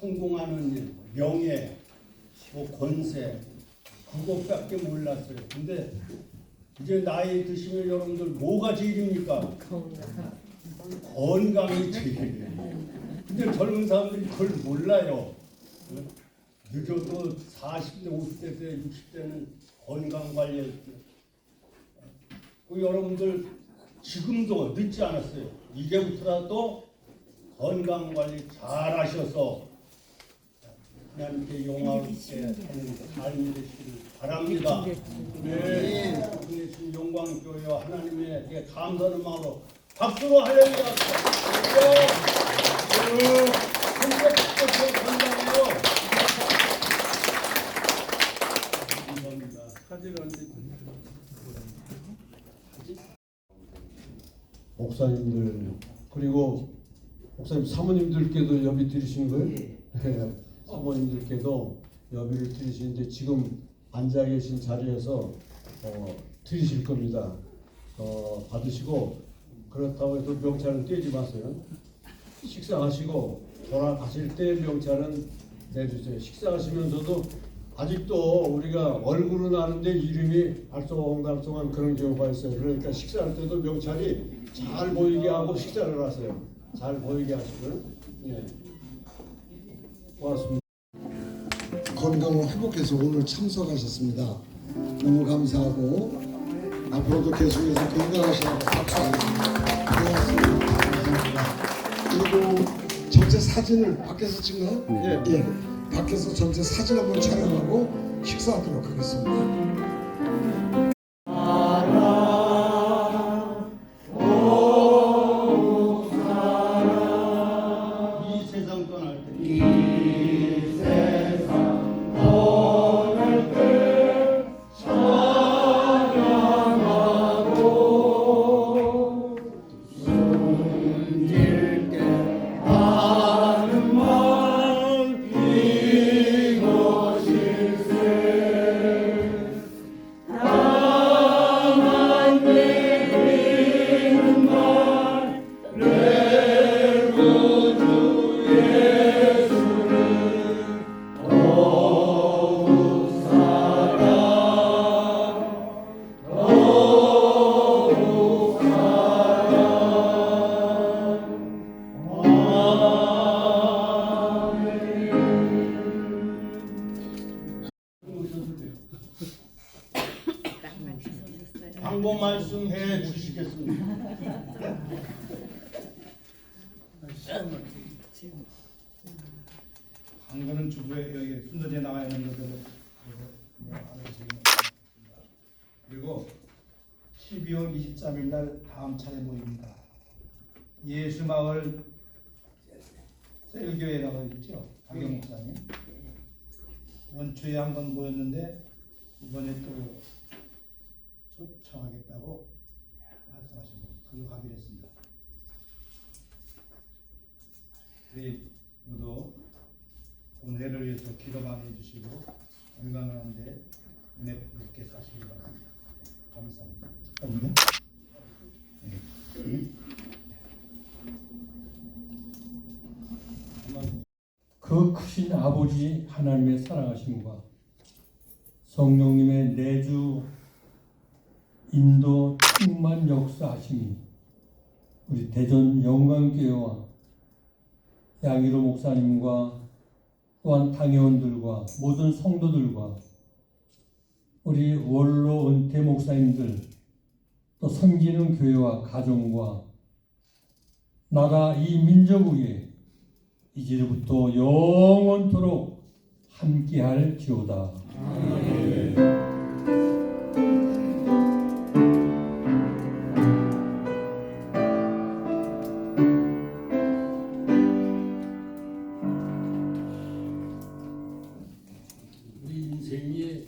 성공하는 일, 명예, 뭐 권세 그것밖에 몰랐어요. 근데 이제 나이 드시면 여러분들 뭐가 제일입니까? 건강이 제일이에요. 근데 젊은 사람들이 그걸 몰라요. 늦어도 40대, 50대 때, 60대는 건강 관리할 때. 그 여러분들 지금도 늦지 않았어요. 이제부터라도 건강 관리 잘 하셔서 하나님께 하는 삶이 되시길 바랍니다. 네. 하나님 영광 교회와 하나님에게 감사하는 마음으로 박수로 할렐루야. 감사합니다. 사진을 목사님들 그리고 목사님 사모님들께도 여비 드리신 거예요? 네. 사모님들께도 여비를 드리시는데 지금 앉아 계신 자리에서 어, 드리실 겁니다. 어, 받으시고 그렇다고 해도 명찰은 떼지 마세요. 식사하시고 돌아가실 때 명찰은 내주세요. 식사하시면서도 아직도 우리가 얼굴은 아는데 이름이 알쏭달쏭한 그런 경우가 있어요. 그러니까 식사할 때도 명찰이 잘 보이게 하고 식사를 하세요. 잘 보이게 하시고요. 예. 고맙습니다. 건강을 회복해서 오늘 참석하셨습니다. 너무 감사하고 앞으로도 계속해서 건강하시라고. 고맙습니다. 감사합니다. 그리고 전체 사진을 밖에서 찍나요? 예. 예. 밖에서 전체 사진 한번 촬영하고 식사하도록 하겠습니다. 이 세상 떠날 때. 오셔도 광고 말씀해 주시겠습니다. 광고는 주부에 여기 순서지에 나와 있는 것들을 그리고 12월 23일 날 다음 차례 모입니다. 예수마을 셀교회라고 있죠. 박영 목사님. 원초에 한 번 모였는데 이번에 또 초청하겠다고. 그로 가기로 했습니다. 우리 모두 오늘을 위해서 기도 많이 해주시고 건강한데 은혜 부게 사시기 바랍니다. 감사합니다. 감사합니다. 그 크신 아버지 하나님의 사랑하심과 성령님의 내주 인도 충만 역사하심이 우리 대전 영광교회와 양희로 목사님과 또한 당회원들과 모든 성도들과 우리 원로 은퇴 목사님들 또 섬기는 교회와 가정과 나라 이 민족 위에 이제부터 영원토록 함께할 지오다.